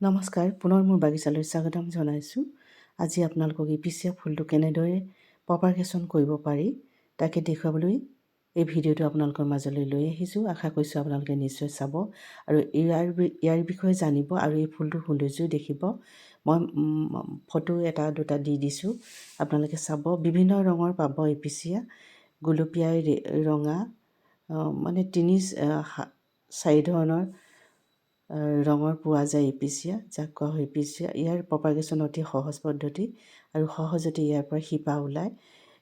নমস্কাৰ পুনৰ মোৰ বাগিচালৈ স্বাগতম জনাইছোঁ। আজি আপোনালোকক ইপিচিয়া ফুলটো কেনেদৰে প্ৰপাৰগেশ্যন কৰিব পাৰি তাকে দেখুৱাবলৈ এই ভিডিঅ'টো আপোনালোকৰ মাজলৈ লৈ আহিছোঁ। আশা কৰিছোঁ আপোনালোকে নিশ্চয় চাব আৰু ইয়াৰ ইয়াৰ বিষয়ে জানিব আৰু এই ফুলটোৰ সৌন্দৰ্যও দেখিব। মই ফটো এটা দুটা দি দিছোঁ আপোনালোকে চাব। বিভিন্ন ৰঙৰ পাব ইপিচিয়া গুলপীয়া ৰঙা মানে তিনি চাৰি ধৰণৰ ৰঙৰ পোৱা যায় ইপিচিয়া যাক কোৱা হয় ইপিচিয়া ইয়াৰ প্ৰপাগেশ্যন অতি সহজ পদ্ধতি আৰু সহজতে ইয়াৰ পৰা শিপা ওলায়।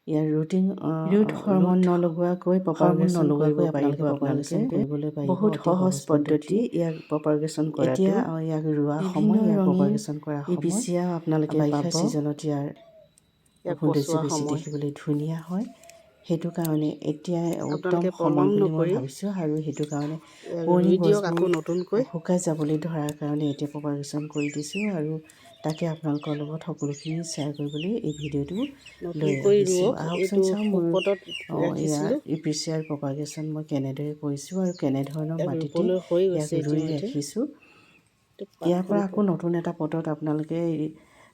ইয়াৰ ৰুটিন ৰুট হৰমন নলগোৱাকৈ প্ৰপাগেশ্যন নলগোৱাকৈ আপোনালোকে প্ৰপাগেশ্যন কৰিবলৈ পাৰিব। বহুত সহজ পদ্ধতি। ইয়াক প্ৰপাগেশ্যন কৰা এতিয়া ইয়াক ৰোৱা সময় ইয়াক প্ৰপাগেশ্যন কৰা ইপিচিয়া আপোনালোকে বাৰিষা ছিজনত ইয়াৰ বেছি দেখিবলৈ ধুনীয়া হয়। সেইটো কাৰণে এতিয়া উত্তম সময় বুলি মই ভাবিছোঁ আৰু সেইটো কাৰণে পুৰণি আকৌ নতুনকৈ। শুকাই যাবলৈ ধৰাৰ কাৰণে এতিয়া প্ৰপাগেশ্যন কৰি দিছোঁ আৰু তাকে আপোনালোকৰ লগত সকলোখিনি শ্বেয়াৰ কৰিবলৈ এই ভিডিঅ'টো লৈ আহিছোঁ। আহকচোন চাওঁ মোৰ ইয়াৰ ইপিচিয়াৰ প্ৰপাগেশ্যন মই কেনেদৰে কৰিছোঁ আৰু কেনেধৰণৰ মাটিতে ইয়াক ৰুই ৰাখিছোঁ। ইয়াৰ পৰা আকৌ নতুন এটা পটত আপোনালোকে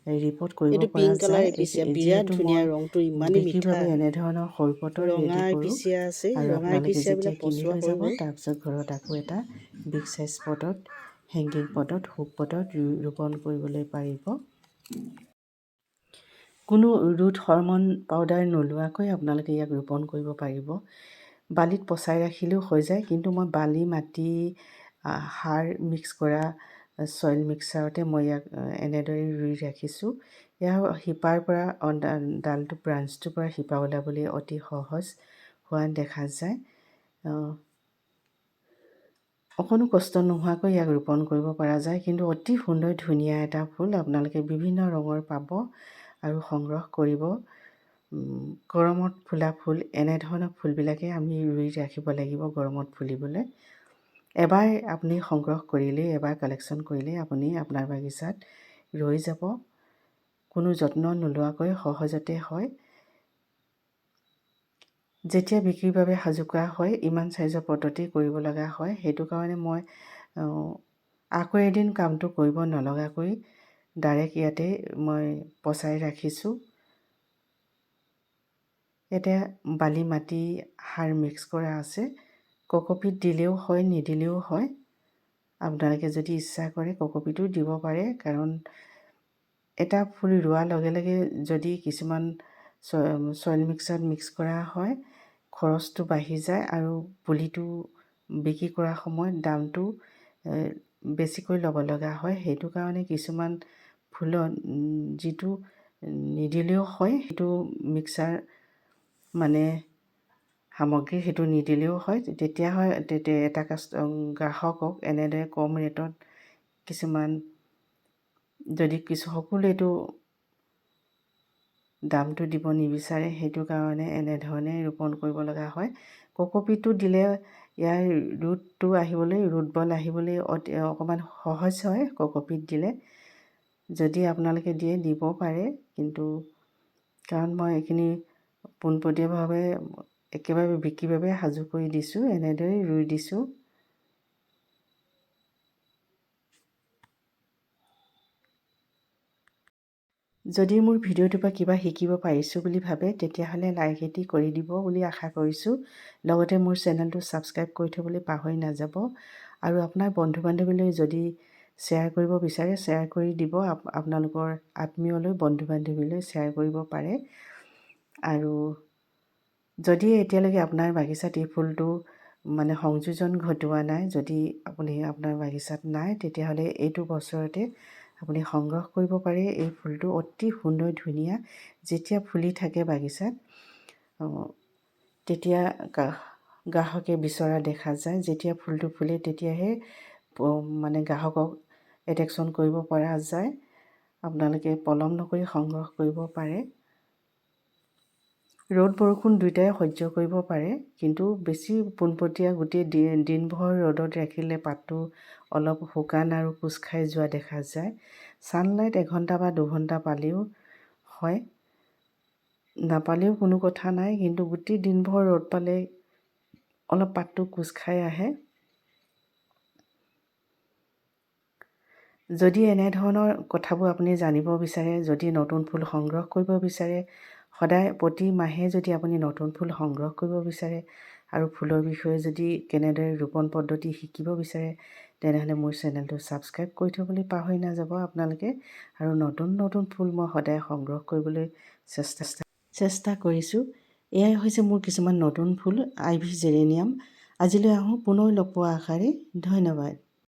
ৰিপৰ্ট কৰিব পৰা যায় বিৰাট ধুনীয়া ৰংটো ইমানেই মিঠা। এনেধৰণৰ সৰু পটৰ ৰঙা পিচিয়া আছে আৰু আপোনালোকে যেতিয়া কিনি লৈ যাব তাৰপিছত ঘৰত আকৌ এটা বিগ চাইজ পটত হেংগিং পটত হুক পটত ৰোপণ কৰিবলৈ পাৰিব। কোনো ৰুট হৰমন পাউডাৰ নোলোৱাকৈ আপোনালোকে ইয়াক ৰোপণ কৰিব পাৰিব। বালিত পচাই ৰাখিলেও হৈ যায় কিন্তু মই বালি মাটি সাৰ মিক্স কৰা চইল মিক্সাৰতে মই ইয়াক এনেদৰে ৰুই ৰাখিছোঁ। ইয়াৰ শিপাৰ পৰা ডালটো ব্ৰাঞ্চটোৰ পৰা শিপা ওলাবলৈ অতি সহজ হোৱা দেখা যায়। অকণো কষ্ট নোহোৱাকৈ ইয়াক ৰোপণ কৰিব পৰা যায় কিন্তু অতি সুন্দৰ ধুনীয়া এটা ফুল আপোনালোকে বিভিন্ন ৰঙৰ পাব আৰু সংগ্ৰহ কৰিব। গৰমত ফুলা ফুল এনেধৰণৰ ফুলবিলাকে আমি ৰুই ৰাখিব লাগিব গৰমত ফুলিবলৈ। এবাৰ আপুনি সংগ্ৰহ কৰিলেই এবাৰ কালেকশ্যন কৰিলেই আপুনি আপোনাৰ বাগিচাত ৰৈ যাব। কোনো যত্ন নোলোৱাকৈ সহজতে হয়। যেতিয়া বিক্ৰীৰ বাবে সাজু কৰা হয় ইমান চাইজৰ পদ্ধতি কৰিব লগা হয়। সেইটো কাৰণে মই আকৌ এদিন কামটো কৰিব নলগাকৈ ডাইৰেক্ট ইয়াতে মই পচাই ৰাখিছোঁ। এতিয়া বালি মাটি সাৰ মিক্স কৰা আছে। কক'পিট দিলেও হয় নিদিলেও হয়। আপোনালোকে যদি ইচ্ছা কৰে কক'পিটো দিব পাৰে কাৰণ এটা ফুল ৰোৱাৰ লগে লগে যদি কিছুমান চইল মিক্সাৰত মিক্স কৰা হয় খৰচটো বাঢ়ি যায় আৰু পুলিটো বিক্ৰী কৰাৰ সময়ত দামটো বেছিকৈ ল'ব লগা হয়। সেইটো কাৰণে কিছুমান ফুলত যিটো নিদিলেও হয় সেইটো মিক্সাৰ মানে সামগ্ৰী সেইটো নিদিলেও হয়। তেতিয়া হয় তেতিয়া এটা কাষ্ট গ্ৰাহকক এনেদৰে কম ৰেটত কিছুমান যদি কিছু সকলোৱেতো দামটো দিব নিবিচাৰে সেইটো কাৰণে এনেধৰণে ৰোপণ কৰিব লগা হয়। কক'পিটো দিলে ইয়াৰ ৰুটটো আহিবলৈ ৰুট বল আহিবলৈ অতি অকণমান সহজ হয় কক'পিট দিলে। যদি আপোনালোকে দিয়ে দিব পাৰে। কিন্তু কাৰণ মই এইখিনি পোনপটীয়াভাৱে একেবাৰে বিক্ৰীৰ বাবে সাজু কৰি দিছোঁ এনেদৰে ৰুই দিছোঁ। যদি মোৰ ভিডিঅ'টোৰ পৰা কিবা শিকিব পাৰিছোঁ বুলি ভাবে তেতিয়াহ'লে লাইক এটি কৰি দিব বুলি আশা কৰিছোঁ। লগতে মোৰ চেনেলটো ছাবস্ক্ৰাইব কৰি থ'বলৈ পাহৰি নাযাব। আৰু আপোনাৰ বন্ধু বান্ধৱীলৈ যদি শ্বেয়াৰ কৰিব বিচাৰে শ্বেয়াৰ কৰি দিব। আপোনালোকৰ আত্মীয়লৈ বন্ধু বান্ধৱীলৈ শ্বেয়াৰ কৰিব পাৰে। আৰু যদি এতিয়ালৈকে আপোনাৰ বাগিচাত এই ফুলটো মানে সংযোজন ঘটোৱা নাই যদি আপুনি আপোনাৰ বাগিচাত নাই তেতিয়াহ'লে এইটো বছৰতে আপুনি সংগ্ৰহ কৰিব পাৰে এই ফুলটো অতি সুন্দৰ ধুনীয়া যেতিয়া ফুলি থাকে বাগিচাত তেতিয়া গ্ৰাহকে বিচৰা দেখা যায়। যেতিয়া ফুলটো ফুলে তেতিয়াহে মানে গ্ৰাহকক এট্ৰেকশ্যন কৰিব পৰা যায়। আপোনালোকে পলম নকৰি সংগ্ৰহ কৰিব পাৰে। ৰ'দ বৰষুণ দুয়োটাই সহ্য কৰিব পাৰে কিন্তু বেছি পোনপটীয়া গোটেই দিনভৰ ৰ'দত ৰাখিলে পাতটো অলপ শুকান আৰু কোচ খাই যোৱা দেখা যায়। ছানলাইট এঘণ্টা বা দুঘণ্টা পালেও হয় নাপালেও কোনো কথা নাই কিন্তু গোটেই দিনভৰ ৰ'দ পালে অলপ পাতটো কোচ খাই আহে। যদি এনেধৰণৰ কথাবোৰ আপুনি জানিব বিচাৰে যদি নতুন ফুল সংগ্ৰহ কৰিব বিচাৰে সদায় প্ৰতি মাহে যদি আপুনি নতুন ফুল সংগ্ৰহ কৰিব বিচাৰে আৰু ফুলৰ বিষয়ে যদি কেনেদৰে ৰোপণ পদ্ধতি শিকিব বিচাৰে তেনেহ'লে মোৰ চেনেলটো ছাবস্ক্ৰাইব কৰি থ'বলৈ পাহৰি নাযাব আপোনালোকে। আৰু নতুন নতুন ফুল মই সদায় সংগ্ৰহ কৰিবলৈ চেষ্টা চেষ্টা কৰিছোঁ। এয়াই হৈছে মোৰ কিছুমান নতুন ফুল আই ভি জেৰেনিয়াম। আজিলৈ আহোঁ পুনৰ লগ পোৱা আশাৰে। ধন্যবাদ।